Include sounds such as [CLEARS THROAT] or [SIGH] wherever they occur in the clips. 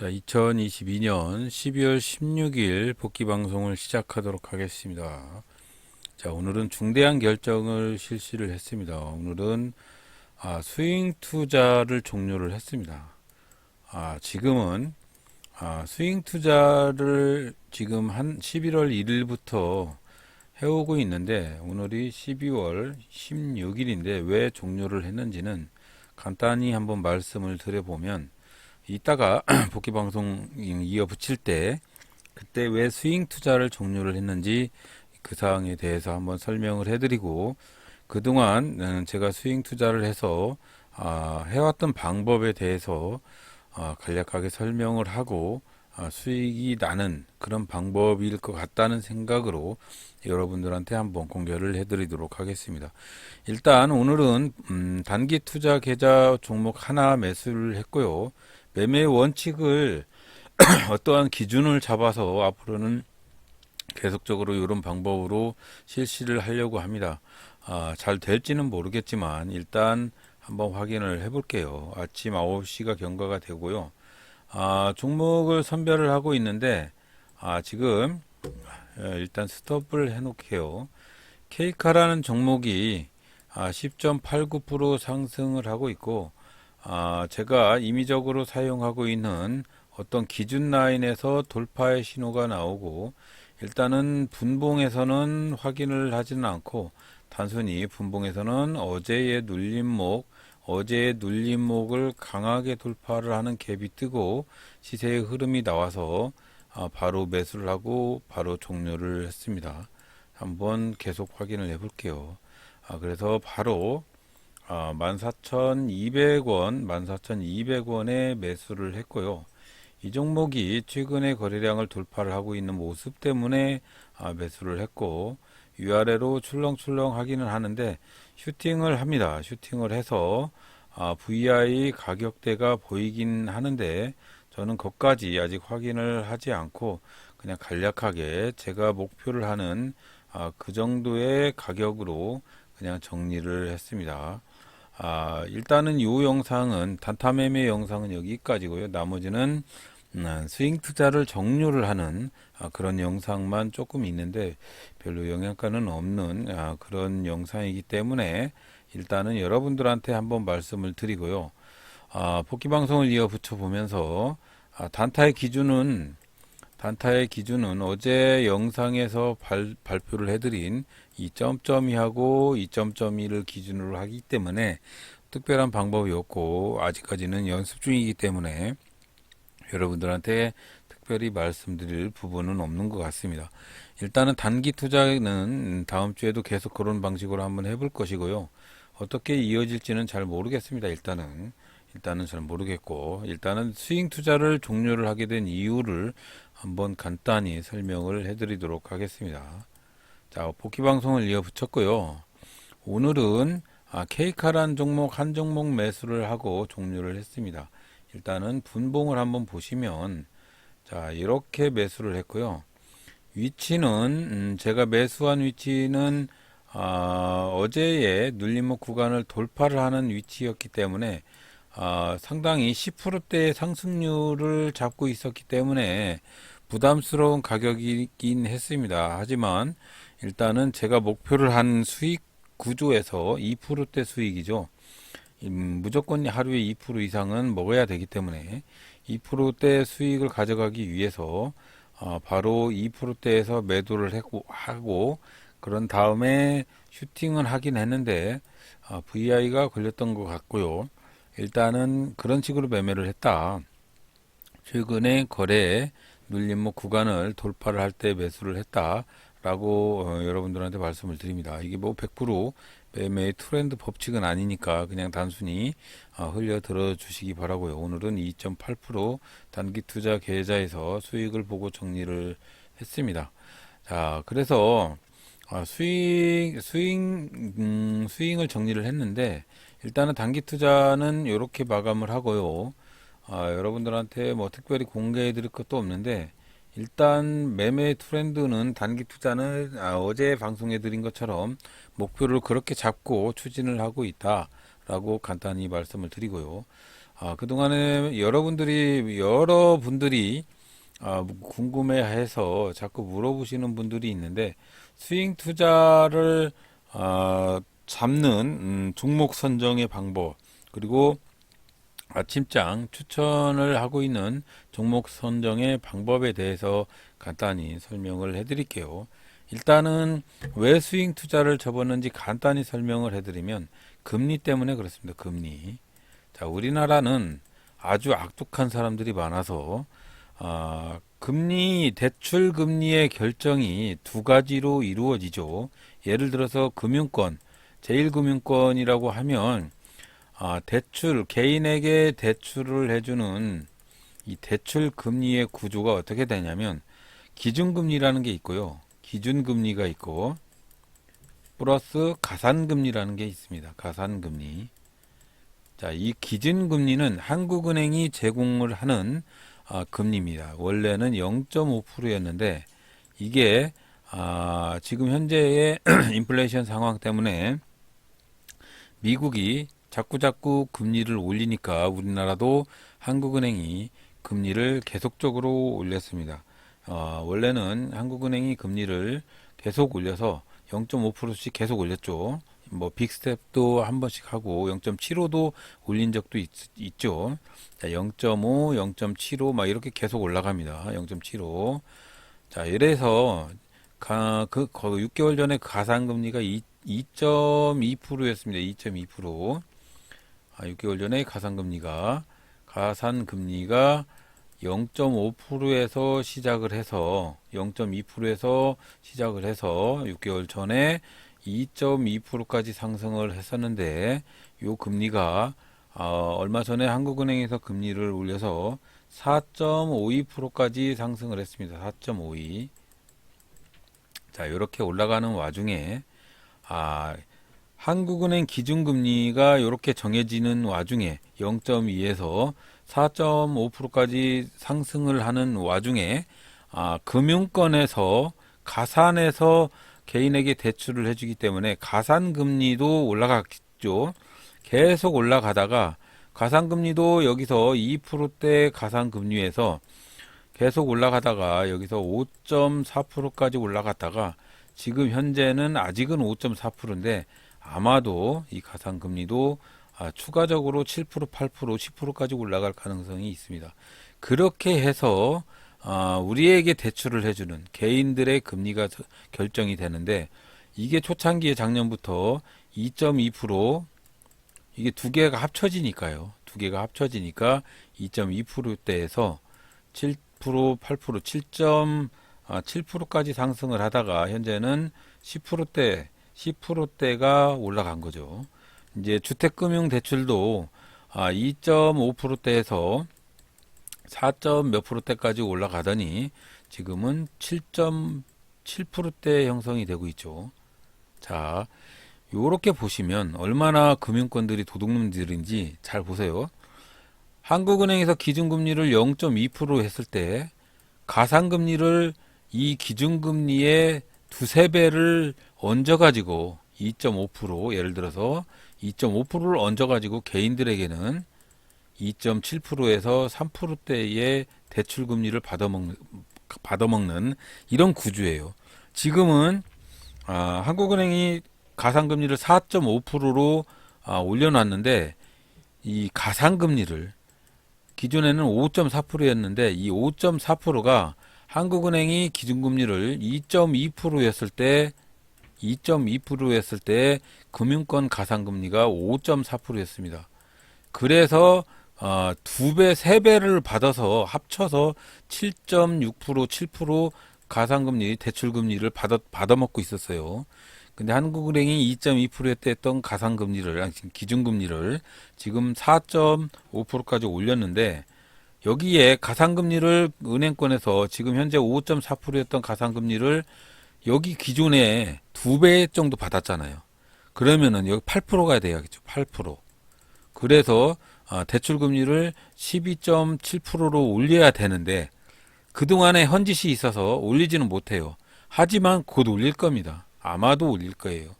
자, 2022년 12월 16일 복귀 방송을 시작하도록 하겠습니다. 자, 오늘은 중대한 결정을 실시를 했습니다. 오늘은 아, 스윙 투자를 종료를 했습니다. 아, 지금은 아, 스윙 투자를 지금 한 11월 1일부터 해오고 있는데 오늘이 12월 16일인데 왜 종료를 했는지는 간단히 한번 말씀을 드려보면 이따가 복귀 방송 이어 붙일 때 그때 왜 스윙 투자를 종료를 했는지 그 사항에 대해서 한번 설명을 해드리고 그동안 음, 제가 스윙 투자를 해서 아, 해왔던 방법에 대해서 아, 간략하게 설명을 하고 아, 수익이 나는 그런 방법일 것 같다는 생각으로 여러분들한테 한번 공개를 해드리도록 하겠습니다. 일단 오늘은 음, 단기 투자 계좌 종목 하나 매수를 했고요. 매매 원칙을 [CLEARS THROAT] 어떠한 기준을 잡아서 앞으로는 계속적으로 이런 방법으로 실시를 하려고 합니다. 아, 잘 될지는 모르겠지만 일단 한번 확인을 해볼게요. 아침 9시가 경과가 되고요. 아, 종목을 선별을 하고 있는데 아, 지금 예, 일단 스톱을 해놓게요. 케이카라는 종목이 아, 10.89% 상승을 하고 있고 아, 제가 임의적으로 사용하고 있는 어떤 기준 라인에서 돌파의 신호가 나오고 일단은 분봉에서는 확인을 하지는 않고 단순히 분봉에서는 어제의 눌림목 어제의 눌림목을 강하게 돌파를 하는 갭이 뜨고 시세의 흐름이 나와서 아, 바로 매수를 하고 바로 종료를 했습니다. 한번 계속 확인을 해 볼게요. 아, 그래서 바로 아, 14,200원, 14,200원에 매수를 했고요. 이 종목이 최근에 거래량을 돌파를 하고 있는 모습 때문에 아, 매수를 했고 위아래로 출렁출렁 하기는 하는데 슈팅을 합니다. 슈팅을 해서 아, VI 가격대가 보이긴 하는데 저는 거기까지 아직 확인을 하지 않고 그냥 간략하게 제가 목표를 하는 아, 그 정도의 가격으로 그냥 정리를 했습니다. 아, 일단은 이 영상은 단타 매매 영상은 여기까지고요. 나머지는 음, 스윙 투자를 종료를 하는 아, 그런 영상만 조금 있는데 별로 영향가는 없는 아, 그런 영상이기 때문에 일단은 여러분들한테 한번 말씀을 드리고요. 아, 복귀 방송을 이어 붙여 보면서 아, 단타의 기준은 단타의 기준은 어제 영상에서 발, 발표를 해드린 2.2하고 2.2를 기준으로 하기 때문에 특별한 방법이 없고 아직까지는 연습 중이기 때문에 여러분들한테 특별히 말씀드릴 부분은 없는 것 같습니다. 일단은 단기 투자는 다음 주에도 계속 그런 방식으로 한번 해볼 것이고요. 어떻게 이어질지는 잘 모르겠습니다. 일단은 일단은 잘 모르겠고 일단은 스윙 투자를 종료를 하게 된 이유를 한번 간단히 설명을 해드리도록 하겠습니다. 자, 복귀 방송을 이어 붙였고요. 오늘은 아, 케이카란 종목 한 종목 매수를 하고 종료를 했습니다. 일단은 분봉을 한번 보시면 자, 이렇게 매수를 했고요. 위치는 음, 제가 매수한 위치는 아, 어제의 눌림목 구간을 돌파를 하는 위치였기 때문에 아, 상당히 10%대의 상승률을 잡고 있었기 때문에 부담스러운 가격이긴 했습니다. 하지만 일단은 제가 목표를 한 수익 구조에서 2%대 수익이죠. 음, 무조건 하루에 2% 이상은 먹어야 되기 때문에 2%대 수익을 가져가기 위해서 어, 바로 2%대에서 매도를 했고, 하고 그런 다음에 슈팅을 하긴 했는데 어, VI가 걸렸던 것 같고요. 일단은 그런 식으로 매매를 했다. 최근에 거래 눌림목 구간을 돌파를 할 때 매수를 했다라고 어, 여러분들한테 말씀을 드립니다. 이게 뭐 100% 매매의 트렌드 법칙은 아니니까 그냥 단순히 어, 흘려 들어 주시기 바라고요. 오늘은 2.8% 단기 투자 계좌에서 수익을 보고 정리를 했습니다. 자, 그래서 아, 스윙, 스윙, 음, 스윙을 정리를 했는데, 일단은 단기 투자는 이렇게 마감을 하고요. 아, 여러분들한테 뭐 특별히 공개해 드릴 것도 없는데, 일단 매매 트렌드는 단기 투자는 아, 어제 방송해 드린 것처럼 목표를 그렇게 잡고 추진을 하고 있다라고 간단히 말씀을 드리고요. 아, 그동안에 여러분들이, 여러분들이, 아, 궁금해해서 자꾸 물어보시는 분들이 있는데, 스윙 투자를, 아, 잡는, 음, 종목 선정의 방법, 그리고 아침장 추천을 하고 있는 종목 선정의 방법에 대해서 간단히 설명을 해드릴게요. 일단은 왜 스윙 투자를 접었는지 간단히 설명을 해드리면 금리 때문에 그렇습니다. 금리. 자, 우리나라는 아주 악독한 사람들이 많아서 아, 금리 대출 금리의 결정이 두 가지로 이루어지죠. 예를 들어서 금융권, 제1금융권이라고 하면 아, 대출 개인에게 대출을 해주는 이 대출 금리의 구조가 어떻게 되냐면 기준금리라는 게 있고요. 기준금리가 있고 플러스 가산금리라는 게 있습니다. 가산금리. 자, 이 기준금리는 한국은행이 제공을 하는 아, 금리입니다. 원래는 0.5%였는데 이게 아, 지금 현재의 [CLEARS THROAT] 인플레이션 상황 때문에 미국이 자꾸자꾸 금리를 올리니까 우리나라도 한국은행이 금리를 계속적으로 올렸습니다. 어, 원래는 한국은행이 금리를 계속 올려서 0.5%씩 계속 올렸죠. 뭐 빅스텝도 한 번씩 하고 0.75도 올린 적도 있, 죠 0.5, 0.75 막 이렇게 계속 올라갑니다. 0.75. 자, 이래서 가, 그, 그 6개월 전에 가상금리가 2.2%였습니다. 2.2%. 아, 6개월 전에 가상금리가 가산금리가 0.5%에서 시작을 해서 0.2%에서 시작을 해서 6개월 전에 2.2%까지 상승을 했었는데 요 금리가 어, 얼마 전에 한국은행에서 금리를 올려서 4.52%까지 상승을 했습니다. 4.52. 자, 이렇게 올라가는 와중에 아, 한국은행 기준금리가 이렇게 정해지는 와중에 0.2에서 4.5%까지 상승을 하는 와중에 아, 금융권에서 가산에서 개인에게 대출을 해주기 때문에 가산금리도 올라갔죠. 계속 올라가다가 가산금리도 여기서 2%대 가산금리에서 계속 올라가다가 여기서 5.4%까지 올라갔다가 지금 현재는 아직은 5.4%인데 아마도 이 가상금리도 아, 추가적으로 7%, 8%, 10%까지 올라갈 가능성이 있습니다. 그렇게 해서 아, 우리에게 대출을 해주는 개인들의 금리가 결정이 되는데 이게 초창기에 작년부터 2.2% 이게 두 개가 합쳐지니까요. 두 개가 합쳐지니까 2.2%대에서 7%, 8%, 7.7%까지 상승을 하다가 현재는 10%대 10%대가 올라간 거죠. 이제 주택금융 대출도 아, 2.5%대에서 4. 몇 프로대까지 올라가더니 지금은 7.7%대 형성이 되고 있죠. 자, 요렇게 보시면 얼마나 금융권들이 도둑놈들인지 잘 보세요. 한국은행에서 기준금리를 0.2% 했을 때 가상금리를 이 기준금리의 두세 배를 얹어가지고 2.5% 예를 들어서 2.5%를 얹어가지고 개인들에게는 2.7%에서 3%대의 대출 금리를 받아먹는, 받아먹는 이런 구조예요. 지금은 아, 한국은행이 가상금리를 4.5%로 아, 올려놨는데 이 가상금리를 기존에는 5.4%였는데 이 5.4%가 한국은행이 기준금리를 2.2%였을 때 2.2%였을 때 금융권 가상금리가 5.4%였습니다. 그래서 어, 두 배, 세 배를 받아서 합쳐서 7.6%, 7% 가상금리, 대출금리를 받아, 받아먹고 있었어요. 근데 한국은행이 2.2%였대 했던 가상금리를, 기준금리를 지금 4.5%까지 올렸는데, 여기에 가상금리를 은행권에서 지금 현재 5.4%였던 가상금리를 여기 기존에 두 배 정도 받았잖아요. 그러면은 여기 8%가 돼야겠죠. 8%. 그래서 아, 대출 금리를 12.7%로 올려야 되는데 그동안에 헌짓이 있어서 올리지는 못해요. 하지만 곧 올릴 겁니다. 아마도 올릴 거예요.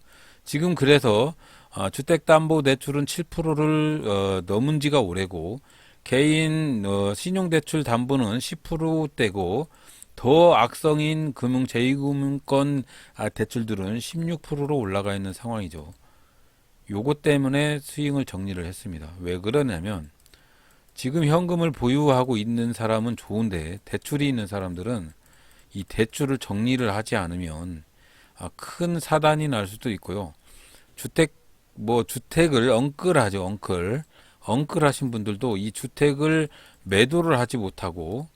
지금 그래서 아, 주택담보대출은 7%를 어, 넘은 지가 오래고 개인 어, 신용대출 담보는 10%대고 더 악성인 금융 제2금융권 아, 대출들은 16%로 올라가 있는 상황이죠. 요거 때문에 스윙을 정리를 했습니다. 왜 그러냐면 지금 현금을 보유하고 있는 사람은 좋은데 대출이 있는 사람들은 이 대출을 정리를 하지 않으면 아, 큰 사단이 날 수도 있고요. 주택 뭐 주택을 엉클하죠, 엉클. 엉클하신 분들도 이 주택을 매도를 하지 못하고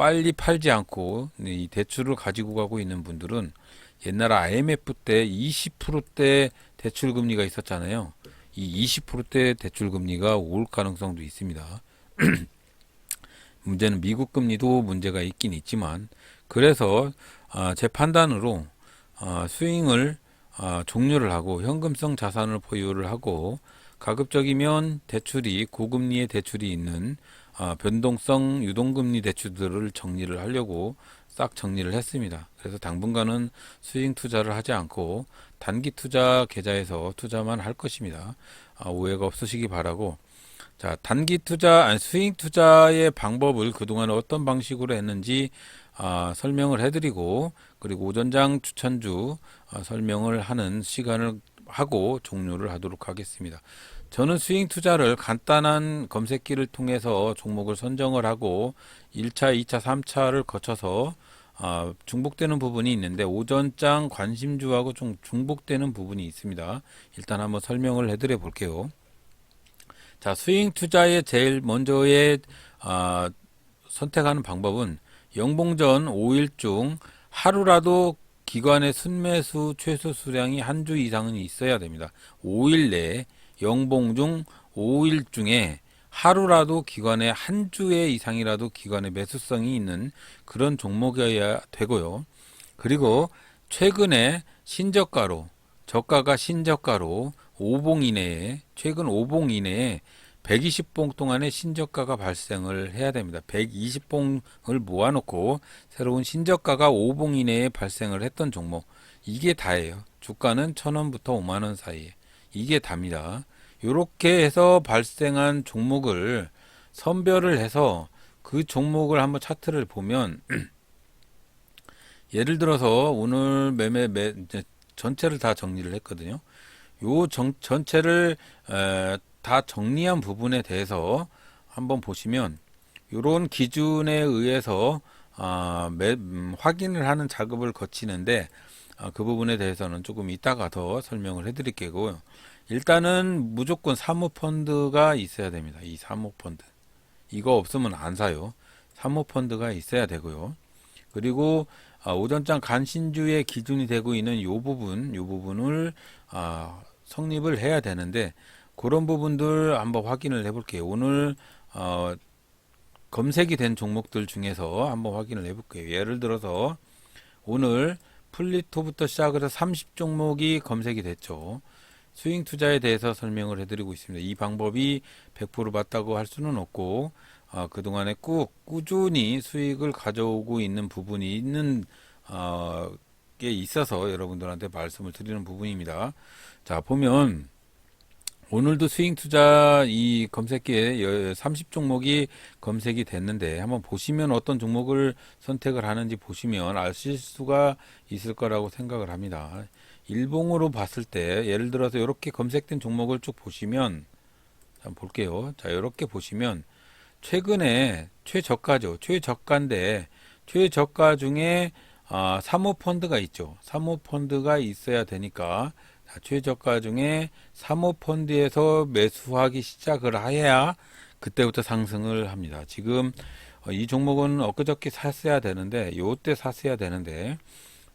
빨리 팔지 않고 이 대출을 가지고 가고 있는 분들은 옛날 IMF 때 20%대 대출 금리가 있었잖아요. 이 20%대 대출 금리가 올 가능성도 있습니다. [CLEARS THROAT] 문제는 미국 금리도 문제가 있긴 있지만 그래서 아, 제 판단으로 아, 스윙을 아, 종료를 하고 현금성 자산을 보유를 하고 가급적이면 대출이 고금리의 대출이 있는 아, 변동성 유동금리 대출들을 정리를 하려고 싹 정리를 했습니다. 그래서 당분간은 스윙 투자를 하지 않고 단기 투자 계좌에서 투자만 할 것입니다. 아, 오해가 없으시기 바라고 자, 단기 투자, 아니, 스윙 투자의 방법을 그동안 어떤 방식으로 했는지 아, 설명을 해드리고, 그리고 오전장 추천주 아, 설명을 하는 시간을 하고 종료를 하도록 하겠습니다. 저는 스윙 투자를 간단한 검색기를 통해서 종목을 선정을 하고 1차, 2차, 3차를 거쳐서 아, 중복되는 부분이 있는데 오전장 관심주하고 좀 중복되는 부분이 있습니다. 일단 한번 설명을 해드려 볼게요. 자, 스윙 투자의 제일 먼저의 아, 선택하는 방법은 영봉전 5일 중 하루라도 기관의 순매수 최소 수량이 한 주 이상은 있어야 됩니다. 5일 내에 영봉 중 5일 중에 하루라도 기관의 한 주에 이상이라도 기관의 매수성이 있는 그런 종목이어야 되고요. 그리고 최근에 신저가로 저가가 신저가로 5봉 이내에 최근 5봉 이내에 120봉 동안의 신저가가 발생을 해야 됩니다. 120봉을 모아놓고 새로운 신저가가 5봉 이내에 발생을 했던 종목 이게 다예요. 주가는 1,000원부터 5만 원 사이에 이게 답니다. 이렇게 해서 발생한 종목을 선별을 해서 그 종목을 한번 차트를 보면 [CLEARS THROAT] 예를 들어서 오늘 매매 매, 전체를 다 정리를 했거든요. 요 정, 전체를 에, 다 정리한 부분에 대해서 한번 보시면 이런 기준에 의해서 아, 매, 음, 확인을 하는 작업을 거치는데 아, 그 부분에 대해서는 조금 이따가 더 설명을 해드릴게요. 일단은 무조건 사모펀드가 있어야 됩니다. 이 사모펀드. 이거 없으면 안 사요. 사모펀드가 있어야 되고요. 그리고 아, 오전장 간신주의 기준이 되고 있는 이 부분, 이 부분을 아, 성립을 해야 되는데 그런 부분들 한번 확인을 해볼게요. 오늘 어, 검색이 된 종목들 중에서 한번 확인을 해볼게요. 예를 들어서 오늘 플리토부터 시작을 해서 30종목이 검색이 됐죠. 스윙 투자에 대해서 설명을 해드리고 있습니다. 이 방법이 100% 맞다고 할 수는 없고 어, 그동안에 꾹 꾸준히 수익을 가져오고 있는 부분이 있는 어, 게 있어서 여러분들한테 말씀을 드리는 부분입니다. 자 보면 오늘도 스윙 투자 이 검색기에 30 종목이 검색이 됐는데 한번 보시면 어떤 종목을 선택을 하는지 보시면 아실 수가 있을 거라고 생각을 합니다. 일봉으로 봤을 때 예를 들어서 이렇게 검색된 종목을 쭉 보시면 한번 볼게요. 자, 이렇게 보시면 최근에 최저가죠. 최저가인데 최저가 중에 아, 사모펀드가 있죠. 사모펀드가 있어야 되니까 자, 최저가 중에 사모펀드에서 매수하기 시작을 해야 그때부터 상승을 합니다. 지금 어, 이 종목은 엊그저께 샀어야 되는데 요때 샀어야 되는데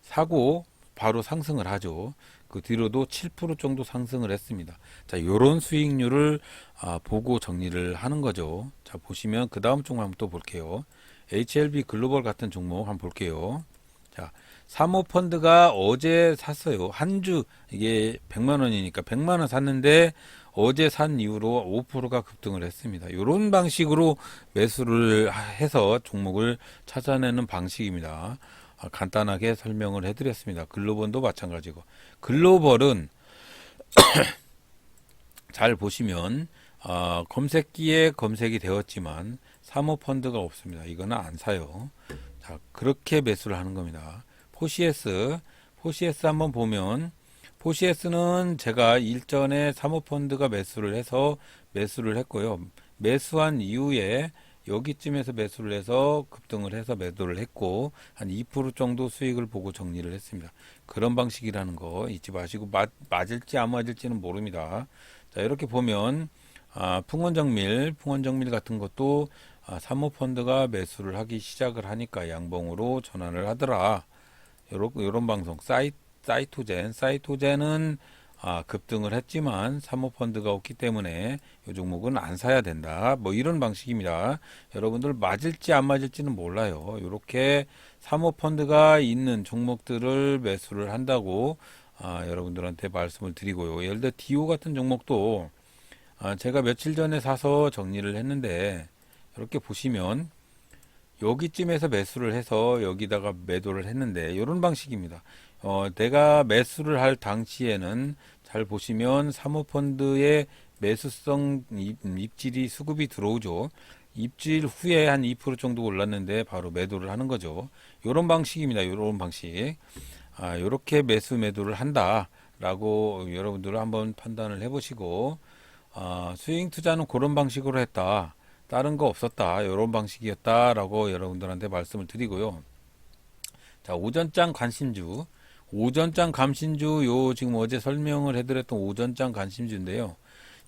사고 바로 상승을 하죠. 그 뒤로도 7% 정도 상승을 했습니다. 자, 요런 수익률을 아, 보고 정리를 하는 거죠. 자, 보시면 그 다음 종목 한번 또 볼게요. HLB 글로벌 같은 종목 한번 볼게요. 자, 사모펀드가 어제 샀어요. 한 주, 이게 100만 원이니까 100만 원 샀는데 어제 산 이후로 5%가 급등을 했습니다. 이런 방식으로 매수를 해서 종목을 찾아내는 방식입니다. 아, 간단하게 설명을 해드렸습니다. 글로벌도 마찬가지고. 글로벌은 [COUGHS] 잘 보시면 아, 검색기에 검색이 되었지만 사모펀드가 없습니다. 이거는 안 사요. 자, 그렇게 매수를 하는 겁니다. 포시에스, 포시에스 한번 보면 포시에스는 제가 일전에 사모펀드가 매수를 해서 매수를 했고요. 매수한 이후에 여기쯤에서 매수를 해서 급등을 해서 매도를 했고 한 2% 정도 수익을 보고 정리를 했습니다. 그런 방식이라는 거 잊지 마시고 맞, 맞을지 안 맞을지는 모릅니다. 자 이렇게 보면 아, 풍원정밀, 풍원정밀 같은 것도 아, 사모펀드가 매수를 하기 시작을 하니까 양봉으로 전환을 하더라. 요런, 요런 방송 사이, 사이토젠, 사이토젠은 아, 급등을 했지만 사모펀드가 없기 때문에 이 종목은 안 사야 된다. 뭐 이런 방식입니다. 여러분들 맞을지 안 맞을지는 몰라요. 이렇게 사모펀드가 있는 종목들을 매수를 한다고 아, 여러분들한테 말씀을 드리고요. 예를 들어 디오 같은 종목도 아, 제가 며칠 전에 사서 정리를 했는데 이렇게 보시면 여기쯤에서 매수를 해서 여기다가 매도를 했는데 이런 방식입니다. 어, 내가 매수를 할 당시에는 잘 보시면 사모펀드의 매수성 입, 입질이 수급이 들어오죠. 입질 후에 한 2% 정도 올랐는데 바로 매도를 하는 거죠. 이런 방식입니다. 이런 방식. 아, 이렇게 매수 매도를 한다라고 여러분들 한번 판단을 해보시고 아, 스윙 투자는 그런 방식으로 했다. 다른 거 없었다. 이런 방식이었다라고 여러분들한테 말씀을 드리고요. 자, 오전장 관심주. 오전장 감신주 요 지금 어제 설명을 해드렸던 오전장 관심주인데요.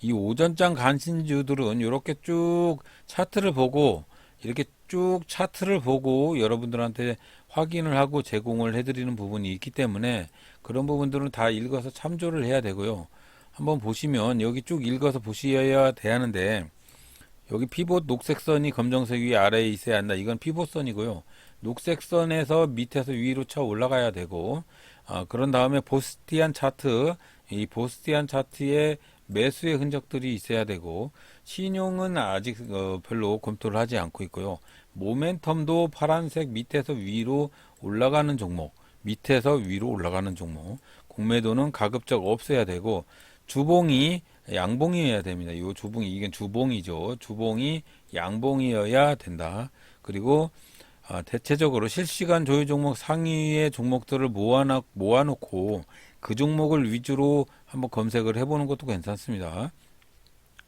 이 오전장 관심주들은 이렇게 쭉 차트를 보고 이렇게 쭉 차트를 보고 여러분들한테 확인을 하고 제공을 해드리는 부분이 있기 때문에 그런 부분들은 다 읽어서 참조를 해야 되고요. 한번 보시면 여기 쭉 읽어서 보셔야 되는데 여기 피봇 녹색선이 검정색 위 아래에 있어야 한다. 이건 피봇선이고요. 녹색선에서 밑에서 위로 쳐 올라가야 되고 아, 그런 다음에 보스티안 차트 이 보스티안 차트에 매수의 흔적들이 있어야 되고 신용은 아직 어, 별로 검토를 하지 않고 있고요. 모멘텀도 파란색 밑에서 위로 올라가는 종목, 밑에서 위로 올라가는 종목, 공매도는 가급적 없어야 되고 주봉이 양봉이어야 됩니다. 이 주봉이 이게 주봉이죠. 주봉이 양봉이어야 된다. 그리고 아, 대체적으로 실시간 조회 종목 상위의 종목들을 모아놔, 모아놓고 그 종목을 위주로 한번 검색을 해보는 것도 괜찮습니다.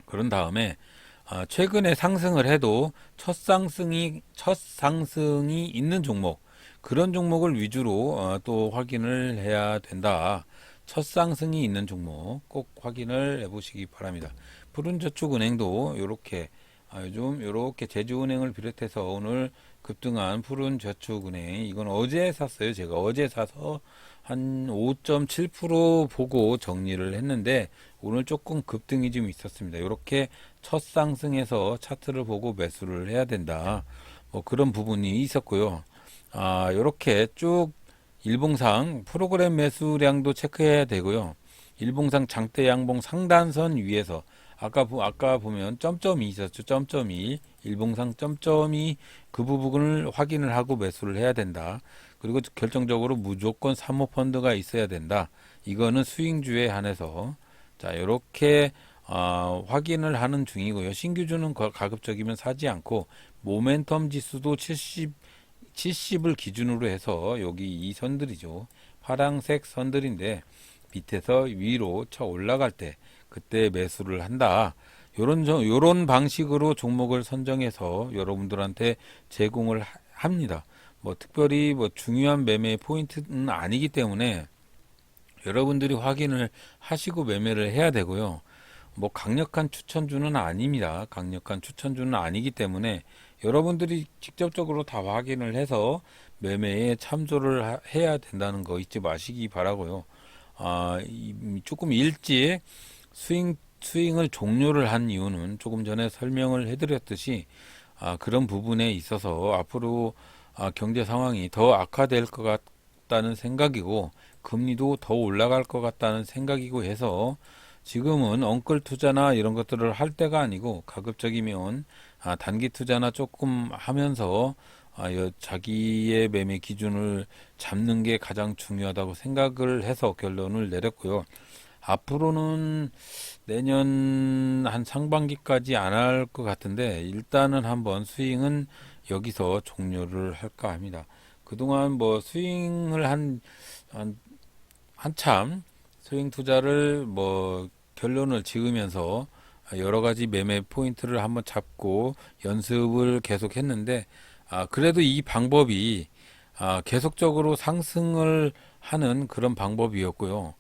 그런 다음에 아, 최근에 상승을 해도 첫 상승이 첫 상승이 있는 종목 그런 종목을 위주로 어, 또 확인을 해야 된다. 첫 상승이 있는 종목 꼭 확인을 해보시기 바랍니다. 푸른저축은행도 이렇게 아, 요즘 이렇게 제주은행을 비롯해서 오늘 급등한 푸른저축은행 이건 어제 샀어요. 제가 어제 사서 한 5.7% 보고 정리를 했는데 오늘 조금 급등이 좀 있었습니다. 이렇게 첫 상승에서 차트를 보고 매수를 해야 된다. 뭐 그런 부분이 있었고요. 아, 이렇게 쭉 일봉상 프로그램 매수량도 체크해야 되고요. 일봉상 장대 양봉 상단선 위에서 아까 보- 아까 보면 점점이 있었죠. 점점이 일봉상 점점이 그 부분을 확인을 하고 매수를 해야 된다. 그리고 결정적으로 무조건 사모 펀드가 있어야 된다. 이거는 수익주에 한해서 자 이렇게 어, 확인을 하는 중이고요. 신규주는 거- 가급적이면 사지 않고 모멘텀 지수도 70 70을 기준으로 해서 여기 이 선들이죠. 파랑색 선들인데 밑에서 위로 쳐 올라갈 때 그때 매수를 한다. 요런 저- 요런 방식으로 종목을 선정해서 여러분들한테 제공을 하- 합니다. 뭐 특별히 뭐 중요한 매매 포인트는 아니기 때문에 여러분들이 확인을 하시고 매매를 해야 되고요. 뭐 강력한 추천주는 아닙니다. 강력한 추천주는 아니기 때문에 여러분들이 직접적으로 다 확인을 해서 매매에 참조를 하- 해야 된다는 거 잊지 마시기 바라고요. 아, 이- 조금 일찍 스윙 스윙을 종료를 한 이유는 조금 전에 설명을 해드렸듯이 아, 그런 부분에 있어서 앞으로 아, 경제 상황이 더 악화될 것 같다는 생각이고 금리도 더 올라갈 것 같다는 생각이고 해서 지금은 엉클 투자나 이런 것들을 할 때가 아니고 가급적이면 아, 단기 투자나 조금 하면서 아, 여- 자기의 매매 기준을 잡는 게 가장 중요하다고 생각을 해서 결론을 내렸고요. 앞으로는 내년 한 상반기까지 안 할 것 같은데 일단은 한번 스윙은 여기서 종료를 할까 합니다. 그동안 뭐 스윙을 한, 한 한참 스윙 투자를 뭐 결론을 지으면서 여러 가지 매매 포인트를 한번 잡고 연습을 계속 했는데 아 그래도 이 방법이 아 계속적으로 상승을 하는 그런 방법이었고요.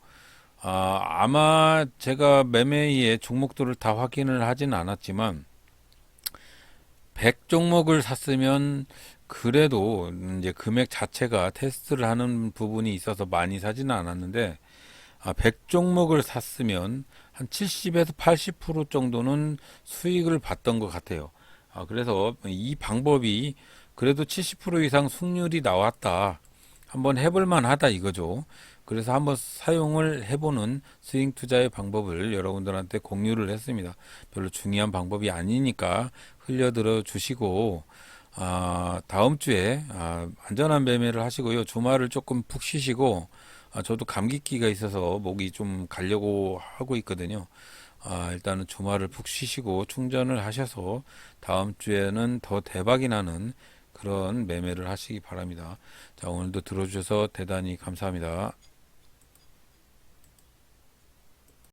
아 아마 제가 매매의 종목들을 다 확인을 하진 않았지만 100 종목을 샀으면 그래도 이제 금액 자체가 테스트를 하는 부분이 있어서 많이 사지는 않았는데 아, 100 종목을 샀으면 한 70에서 80% 정도는 수익을 봤던 것 같아요. 아, 그래서 이 방법이 그래도 70% 이상 승률이 나왔다. 한번 해볼 만 하다 이거죠. 그래서 한번 사용을 해보는 스윙 투자의 방법을 여러분들한테 공유를 했습니다. 별로 중요한 방법이 아니니까 흘려들어 주시고 아, 다음 주에 아, 안전한 매매를 하시고요. 주말을 조금 푹 쉬시고 아, 저도 감기기가 있어서 목이 좀 가려고 하고 있거든요. 아, 일단은 주말을 푹 쉬시고 충전을 하셔서 다음 주에는 더 대박이 나는 그런 매매를 하시기 바랍니다. 자, 오늘도 들어주셔서 대단히 감사합니다.